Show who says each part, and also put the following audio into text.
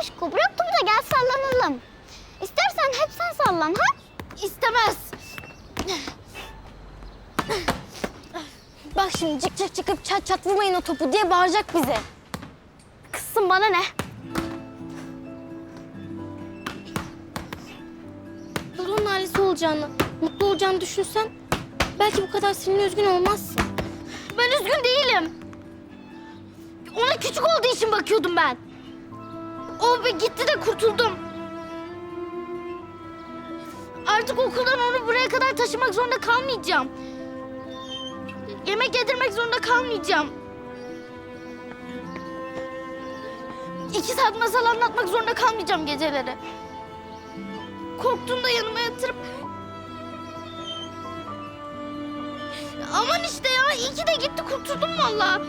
Speaker 1: Niko bırak topu da gel sallanalım. İstersen hep sen sallan ha? İstemez. Bak şimdi cık cık çıkıp çat çat vurmayın o topu diye bağıracak bize. Kızsın bana ne? Doruk'un ailesi olacağını, mutlu olacağını düşünsen belki bu kadar sinirli üzgün olmazsın. Ben üzgün değilim. Ona küçük olduğu için bakıyordum ben. O bir gitti de kurtuldum. Artık okuldan onu buraya kadar taşımak zorunda kalmayacağım. Yemek yedirmek zorunda kalmayacağım. İki saat masal anlatmak zorunda kalmayacağım geceleri. Korktuğumda yanıma yatırıp... Aman işte ya iyi ki de gitti kurtuldum vallahi.